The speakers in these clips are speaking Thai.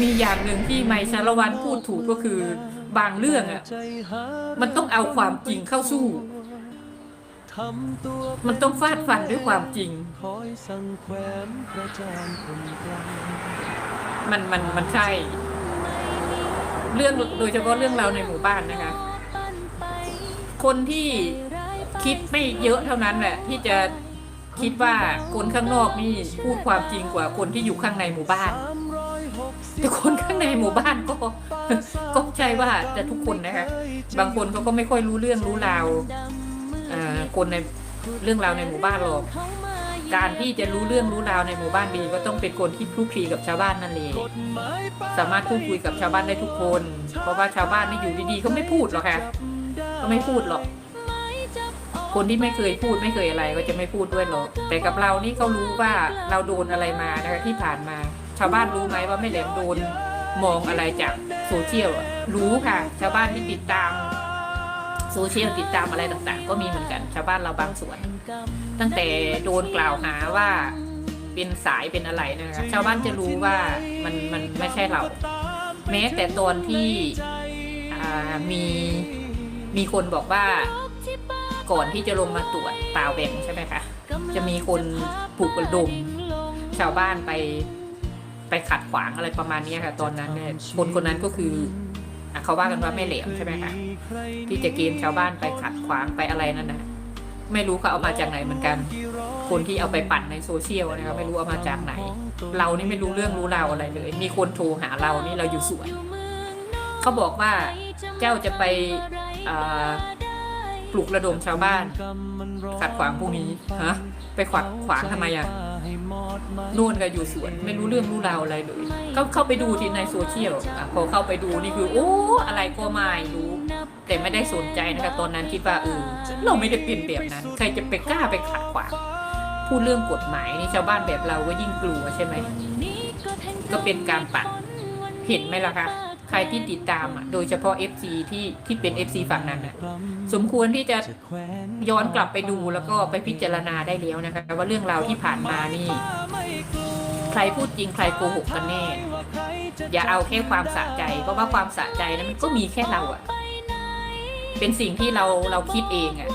มีอย่างหนึ่งที่ไมค์ชาละวันพูดถูกก็คือบางเรื่องอะมันต้องเอาความจริงเข้าสู้ มันต้องฟาดฟันด้วยความจริงคอยสั่งแขวนประจานคนกลางมันมันมันใช่ เรื่องโดยเฉพาะเรื่องราวในหมู่บ้านนะคะ คนที่คิดไม่เยอะเท่านั้นแหละที่จะคิดว่าคนข้างนอกนี่พูดความจริงกว่าคนที่อยู่ข้างในหมู่บ้าน แต่คนข้างในหมู่บ้านก็ก็ใช่ว่าจะทุกคนนะคะ บางคนเขาก็ไม่ค่อยรู้เรื่องรู้ราวคนในเรื่องราวในหมู่บ้านหรอกการที่จะรู้เรื่องรู้ราวในหมู่บ้านดีก็ต้องเป็นคนที่คลุกคลีกับชาวบ้านนั่นเองสามารถพูดคุยกับชาวบ้านได้ทุกคน เพราะว่าชาวบ้านนี่อยู่ดีๆเขาไม่พูดหรอกค่ะเขาไม่พูดหรอก คนที่ไม่เคยพูดไม่เคยอะไรก็จะไม่พูดด้วยหรอกแต่กับเรานี่เขารู้ว่าเราโดนอะไรมานะคะที่ผ่านมา ชาวบ้านรู้ไหมว่าไม่แหลมโดนมองอะไรจากโซเชียลรู้ค่ะ ชาวบ้านที่ติดตามโซเชียลติดตามอะไรต่างๆ ก็มีเหมือนกัน ชาวบ้านเราบางส่วน ตั้งแต่โดนกล่าวหาว่าเป็นสายเป็นอะไรนะคะชาวบ้านจะรู้ว่ามันมันไม่ใช่เรา แม้แต่ตอนที่มีมีคนบอกว่าก่อนที่จะลงมาตรวจตาแหวงใช่ไหมคะ จะมีคนปลุกระดมชาวบ้านไป ไปขัดขวางอะไรประมาณนี้ค่ะ ตอนนั้นเนี่ยคนคนนั้นก็คืออเขาว่ากันว่าแม่เหลวใช่ไหมคะที่จะเกณฑ์ชาวบ้านไปขัดขวางไปอะไรนั่นนะไม่รู้เขาเอามาจากไหนเหมือนกัน คนที่เอาไปปั่นในโซเชียลนะคะไม่รู้เอามาจากไหน เรานี่ไม่รู้เรื่องรู้ราวอะไรเลย มีคนโทรหาเรานี่เราอยู่สวนเขาบอกว่าเจ้าจะไปอ่าป ลุกระดมชาวบ้าน ขัดขวางพวกนี้ฮะไปขวัดขวางทำไมอะนู่นก็อยู่สวนไม่รู้เรื่องรู้ราวอะไรเลยก็เข้าไปดูที่ในโซเชียลอะพอเข้าไปดูนี่คือโอ้อะไรก็ไม่รู้แต่ไม่ได้สนใจนะคะตอนนั้นคิดว่าเออเราไม่ได้เป็นแบบนั้น ใครจะไปกล้าไปขัดขวางพูดเรื่องกฎหมายนี่ชาวบ้านแบบเราก็ยิ่งกลัวใช่ไหมก็เป็นการปัดเห็นไหมล่ะคะ ใครที่ติดตามอะ โดยเฉพาะ FC ที่ที่เป็น FC ฝั่งนั้นอะ สมควรที่จะย้อนกลับไปดูแล้วก็ไปพิจารณาได้แล้วนะคะว่าเรื่องราวที่ผ่านมานี่ ใครพูดจริงใครโกหกกันแน่ อย่าเอาแค่ความสะใจเพราะว่าความสะใจนั้นมันก็มีแค่เราอะเป็นสิ่งที่เราเราคิดเองอะ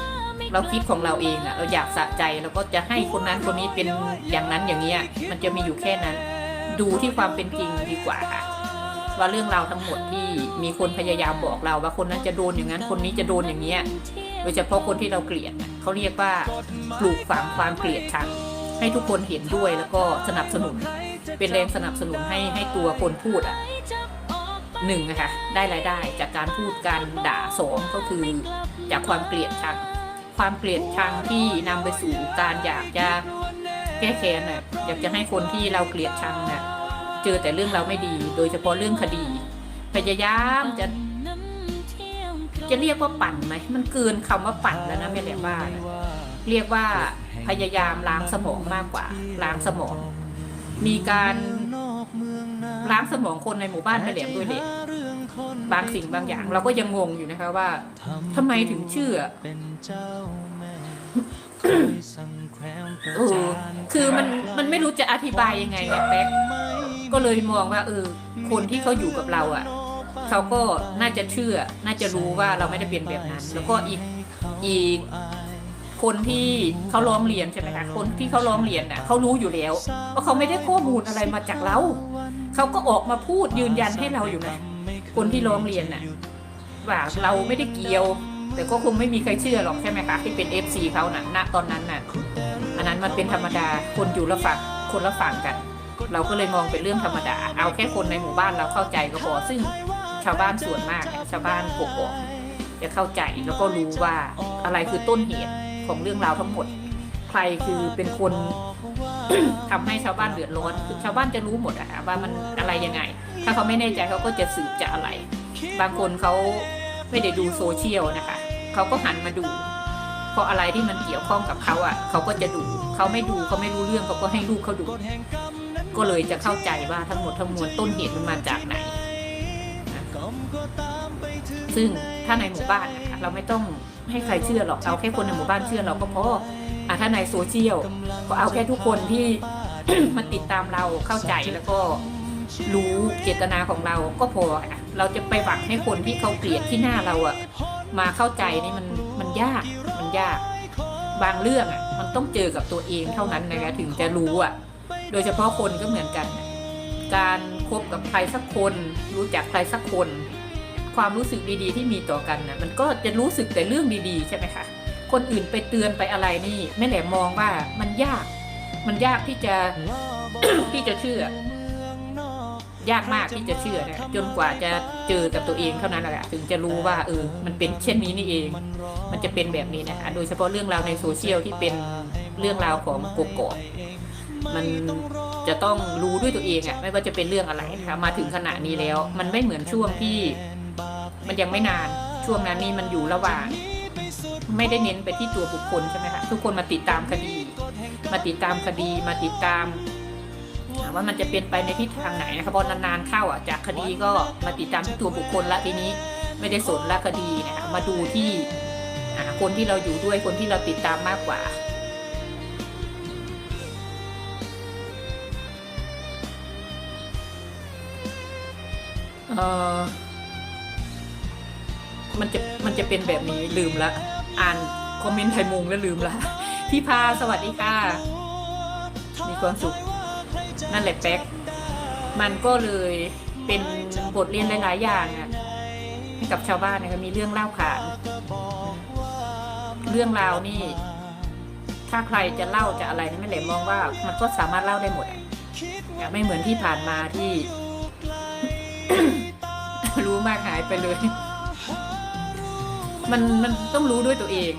เราคิดของเราเองอะเราอยากสะใจแล้วก็จะให้คนนั้นคนนี้เป็นอย่างนั้นอย่างเนี้ยมันจะมีอยู่แค่นั้น ดูที่ความเป็นจริงดีกว่าค่ะ ว่าเรื่องราวทั้งหมดที่มีคนพยายามบอกเรา ว่าคนนั้นจะโดนอย่างนั้นคนนี้จะโดนอย่างเนี้ยโดยเฉพาะคนที่เราเกลียดเขาเรียกว่าปลูกฝังความเกลียดชังให้ทุกคนเห็นด้วยแล้วก็สนับสนุน เป็นแรงสนับสนุนให้ให้ตัวคนพูดอะหนึ่งนะคะได้รายได้จากการพูดการด่าสองก็คือจากความเกลียดชังความเกลียดชังที่นำไปสู่การอยากจะแก้แค้นน่ะอยากจะให้คนที่เราเกลียดชังน่ะ เจอแต่เรื่องเราไม่ดี โดยเฉพาะเรื่องคดี พยายามจะ จะเรียกว่าปั่นไหมมันเกินคำว่าปั่นแล้วนะไม่ได้ว่านะเรียกว่าพยายามล้างสมองมากกว่าล้างสมอง มีการล้างสมองคนในหมู่บ้านไปแหลมด้วยเด็กบางสิ่งบางอย่างเราก็ยังงงอยู่นะคะว่าทำไมถึงเชื่อ คือมันมันไม่รู้จะอธิบายยังไงเนี่ยแป๊กก็เลยมองว่าเออ คนที่เขาอยู่กับเราอะเขาก็น่าจะเชื่อ น่าจะรู้ว่าเราไม่ได้เป็นแบบนั้น แล้วก็อีกอีกคนที่เขาร้องเรียนใช่ไหมคะคนที่เขาร้องเรียนน่ะเขารู้อยู่แล้วว่าเขาไม่ได้ข้อมูลอะไรมาจากเราเขาก็ออกมาพูดยืนยันให้เราอยู่นะคนที่ร้องเรียนน่ะว่าเราไม่ได้เกี่ยว แต่ก็คงไม่มีใครเชื่อหรอกใช่ไหมคะที่เป็น FC เขาน่ะณตอนนั้นน่ะอันนั้นมันเป็นธรรมดาคนอยู่ละฝั่งคนละฝั่งกัน เราก็เลยมองเป็นเรื่องธรรมดา เอาแค่คนในหมู่บ้านเราเข้าใจก็พอซึ่งชาวบ้านส่วนมากชาวบ้านกกอกจะเข้าใจแล้วก็รู้ว่าอะไรคือต้นเหตุของเรื่องราวทั้งหมด ใครคือเป็นคนทำให้ชาวบ้านเดือดร้อนคือชาวบ้านจะรู้หมดอะค่ะว่ามันอะไรยังไง ถ้าเขาไม่แน่ใจเขาก็จะสืบจะอะไร บางคนเขาไม่ได้ดูโซเชียลนะคะ เขาก็หันมาดู เพราะอะไรที่มันเกี่ยวข้องกับเขาอะ เขาก็จะดูเขาไม่ดูเขาไม่รู้เรื่องเขาก็ให้ลูกเขาดู ก็เลยจะเข้าใจว่าทั้งหมดทั้งมวลต้นเหตุมันมาจากไหน ซึ่งถ้าในหมู่บ้านนะคะเราไม่ต้องให้ใครเชื่อหรอกเอาแค่คนในหมู่บ้านเชื่อเราก็พออะถ้าในโซเชียลก็เอาแค่ทุกคนที่มาติดตามเราเข้าใจแล้วก็รู้เจตนาของเราก็พอเราจะไปหวังให้คนที่เขาเกลียดที่หน้าเราอะ มาเข้าใจนี่มันมันยากมันยาก บางเรื่องอะ มันต้องเจอกับตัวเองเท่านั้นนะคะถึงจะรู้อะ โดยเฉพาะคนก็เหมือนกัน การคบกับใครสักคน รู้จักใครสักคน ความรู้สึกดีๆ ที่มีต่อกันนะมันก็จะรู้สึกแต่เรื่องดีๆ ใช่ไหมคะคนอื่นไปเตือนไปอะไรนี่แม่แหลมมองว่ามันยาก มันยากที่จะที่จะเชื่อ ยากมากที่จะเชื่อนะจนกว่าจะเจอกับตัวเองเท่านั้นแหละถึงจะรู้ว่าเออมันเป็นเช่นนี้นี่เอง มันจะเป็นแบบนี้นะคะโดยเฉพาะเรื่องราวในโซเชียลที่เป็นเรื่องราวของกกอกมันจะต้องรู้ด้วยตัวเองอะไม่ว่าจะเป็นเรื่องอะไรนะคะมาถึงขณะนี้แล้ว มันไม่เหมือนช่วงที่มันยังไม่นานช่วงนั้นนี่มันอยู่ระหว่าง ไม่ได้เน้นไปที่ตัวบุคคลใช่ไหมคะทุกคนมาติดตามคดี มาติดตามคดีมาติดตาม ว่ามันจะเป็นไปในทิศทางไหนนะคะเพราะนานๆเข้าอะจากคดีก็มาติดตามที่ตัวบุคคลละทีนี้ไม่ได้สนละคดีนะคะมาดูที่คนที่เราอยู่ด้วยคนที่เราติดตามมากกว่าเออมันจะมันจะเป็นแบบนี้ลืมละ อ่านคอมเมนต์ไทยมุงแล้วลืมละพี่พาสวัสดีค่ะ มีความสุข นั่นแหละแป๊กมันก็เลยเป็นบทเรียนหลาย ๆ อย่างอะให้กับชาวบ้านนะคะมีเรื่องเล่าขานเรื่องราวนี่ ถ้าใครจะเล่าจะอะไรนี่ไม่เหลมมองว่า มันก็สามารถเล่าได้หมดอะอย่าไม่เหมือนที่ผ่านมาที่ รู้มากหายไปเลย มันมันต้องรู้ด้วยตัวเอง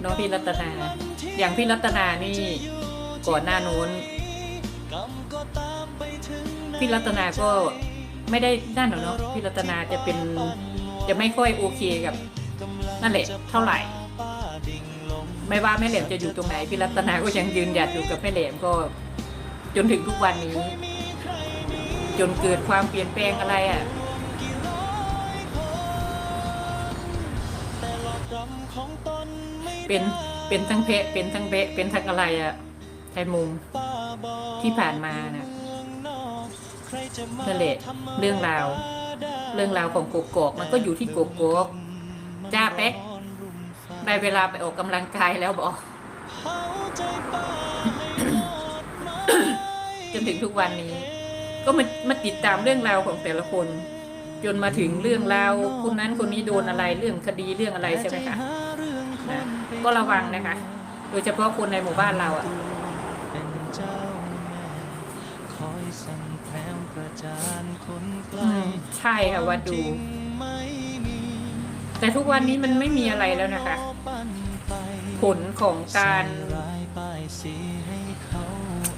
เน้องพี่รัตนา อย่างพี่รัตนานี่ก่อนหน้านู้น พี่รัตนาก็ไม่ได้นั่นหรอกเนาะพี่รัตนาจะเป็นจะไม่ค่อยโอเคกับ นั่นแหละ เท่าไหร่ ไม่ว่าแม่แหลมจะอยู่ตรงไหนพี่รัตนาก็ยังยืนหยัดอยู่กับแม่แหลมก็จนถึงทุกวันนี้ จนเกิดความเปลี่ยนแปลงอะไรอะเป็นเป็นทั้งเพะเป็นทั้งเบะเป็นทั้งอะไรอะไทยมุง ที่ผ่านมานะนั่นแหละเรื่องราว เรื่องราวของโกโกกมันก็อยู่ที่โกโกกจ้าแป๊กได้เวลาไปออกกำลังกายแล้วบอกจนถึงทุกวันนี้ ก็มามาติดตามเรื่องราวของแต่ละคน จนมาถึงเรื่องราวคนนั้นคนนี้โดนอะไรเรื่องคดีเรื่องอะไรใช่ไหมคะนะก็ระวังนะคะ โดยเฉพาะคนในหมู่บ้านเราอะเป็นเจ้าแม่ค อยสั่งแพรวประจานคนไกลอืมใช่ค่ะว่าดูไม่มีแต่ทุกวันนี้มันไม่มีอะไรแล้วนะคะปั้นไปผลของการรายป้ายสีให้เขา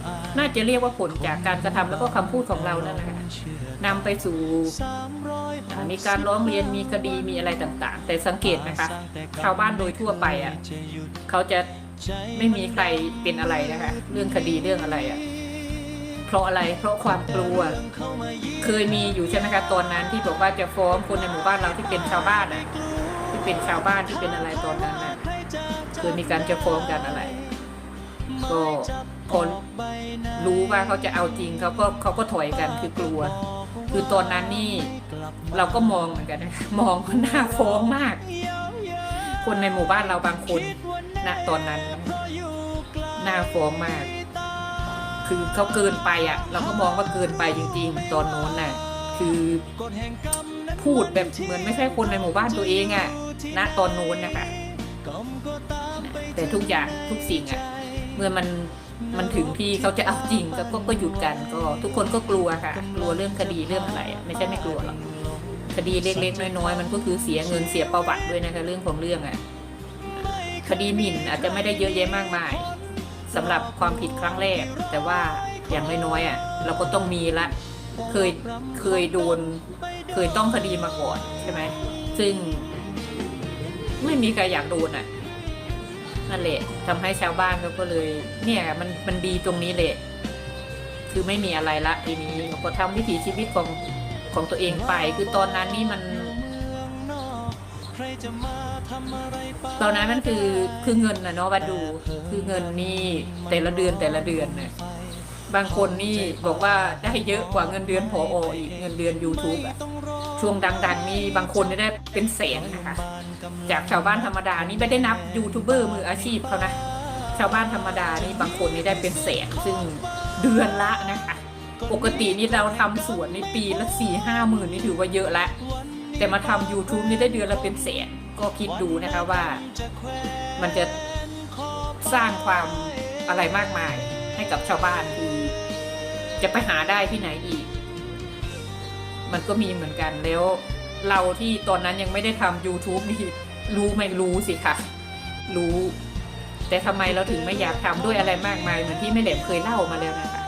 อ่านน่าจะเรียกว่าผลจากการกระทำแล้วก็คำพูดของเรานั่นแหละค่ะเชื่อนำไปสู่สามร้อยอ่ามีการร้องเรียนมีคดีมีอะไรต่าง ๆ แต่สังเกตไหมคะชาวบ้านโดยทั่วไปอะจะหยุดเขาจะใจไม่มีใครเป็นอะไรนะคะ เรื่องคดีเรื่องอะไรอะ เพราะอะไรเพราะความกลัว เคยมีอยู่ใช่ไหมคะตอนนั้นที่บอกว่าจะฟ้องคนในหมู่บ้านเราที่เป็นชาวบ้านอะที่เป็นชาวบ้านที่เป็นอะไรตอนนั้นน่ะเคยมีการจะฟ้องกันอะไรก็พอรู้ว่าเขาจะเอาจริงเขาก็เขาก็ถอยกันคือกลัว คือตอนนั้นนี่เราก็มองเหมือนกันนะมองหน้าฟ้องมาก คนในหมู่บ้านเราบางคนณตอนนั้นหน้าฟ้องมาก คือเขาเกินไปอะ เราก็มองว่าเกินไปจริงๆ ตอนโน้นน่ะคือพูดแบบเหมือนไม่ใช่คนในหมู่บ้านตัวเองอะณตอนโน้นนะคะแต่ทุกอย่างทุกสิ่งอะ เมื่อมันมันถึงที่เขาจะเอาจริงก็ก็ก็หยุดกันก็ ทุกคนก็กลัวค่ะ กลัวเรื่องคดีเรื่องอะไรอะไม่ใช่ไม่กลัวหรอกคดีเล็กๆน้อยๆมันก็คือเสียเงินเสียประวัติด้วยนะคะเรื่องของเรื่องอะคดีหมิ่นอาจจะไม่ได้เยอะแยะมากมาย สำหรับความผิดครั้งแรก แต่ว่าอย่างน้อยๆอะเราก็ต้องมีละเคยเคยโดน เคยต้องคดีมาก่อนใช่ไหมซึ่ง ไม่มีใครอยากโดนอะนั่นแหละทำให้ชาวบ้านเขาก็เลย เนี่ยมันมันดีตรงนี้แหละคือไม่มีอะไรละทีนี้เขาก็ทำวิถีชีวิตของของตัวเองไป คือตอนนั้นนี่มัน ตอนนั้นมันคือคือเงินนะเนาะวัดดูคือเงินนี่แต่ละเดือนแต่ละเดือนน่ะบางคนนี่บอกว่าได้เยอะกว่าเงินเดือนพออีกเงินเดือน YouTube อะช่วงดัง ๆ นี่บางคนได้เป็นแสนนะคะจากชาวบ้านธรรมดานี่ไม่ได้นับยูทูบเบอร์มืออาชีพเขานะชาวบ้านธรรมดานี่บางคนนี่ได้เป็นแสนซึ่งเดือนละนะคะปกตินี่เราทำสวนในปีละสี่ห้าหมื่นนี่ถือว่าเยอะละแต่มาทำ YouTube นี่ได้เดือนละเป็นแสน ก็คิดดูนะคะว่ามันจะสร้างความอะไรมากมายให้กับชาวบ้านคือจะไปหาได้ที่ไหนอีก มันก็มีเหมือนกันแล้ว เราที่ตอนนั้นยังไม่ได้ทำ YouTube นี่รู้ไหม่รู้สิคะรู้ แต่ทำไมเราถึงไม่อยากทำด้วยอะไรมากมาย เหมือนที่แม่แหลมเคยเล่ามาแล้วนะคะ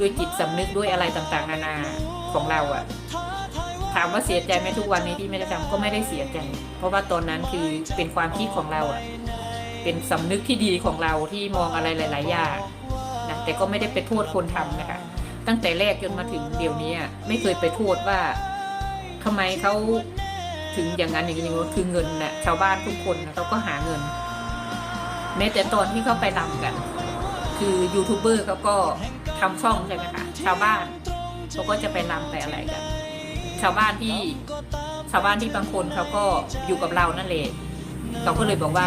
ด้วยจิตสำนึกด้วยอะไรต่างๆ นานาของเราอะ ถามว่าเสียใจไหมทุกวันนี้ที่ไม่ได้ทำก็ไม่ได้เสียใจ เพราะว่าตอนนั้นคือเป็นความคิดของเราอะเป็นสำนึกที่ดีของเราที่มองอะไรหลาย ๆ อย่างนะแต่ก็ไม่ได้ไปโทษคนทำนะคะ ตั้งแต่แรกจนมาถึงเดี๋ยวนี้ไม่เคยไปโทษว่าทำไมเขาถึงอย่างนั้นอย่างนี้คือเงินน่ะชาวบ้านทุกคนนะเขาก็หาเงินแม้แต่ตอนที่เขาไปรำกัน คือยูทูบเบอร์เขาก็ทำช่องใช่ไหมคะชาวบ้านเขาก็จะไปรำไปอะไรกัน ชาวบ้านที่ชาวบ้านที่บางคนเขาก็อยู่กับเรานั่นแหละเขาก็เลยบอกว่า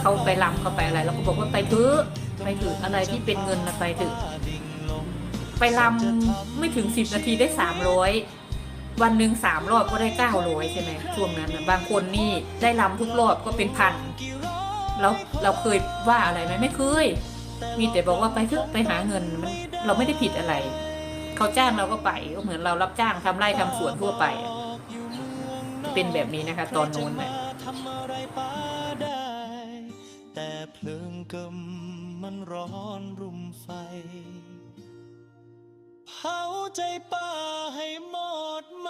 เขาไปรำเขาไปอะไรเราก็บอกว่าไปเถอะไปเถอะอะไรที่เป็นเงินนะไปเถอะไปรำไม่ถึงสิบนาทีได้สามร้อยวันหนึ่งสามรอบก็ได้เก้าร้อยใช่ไหมช่วงนั้นบางคนนี่ได้รำทุกรอบก็เป็นพันเราเราเคยว่าอะไรไหมไม่เคย มีแต่บอกว่าไปเถอะไปหาเงินมันเราไม่ได้ผิดอะไร เขาจ้างเราก็ไปก็เหมือนเรารับจ้างทำไร่ทำสวนทั่วไปเป็นแบบนี้นะคะ ตอนนู้นน่ยแต่เพลิงกำมันร้อนรุมไฟเผาใจป่าให้หมดไหม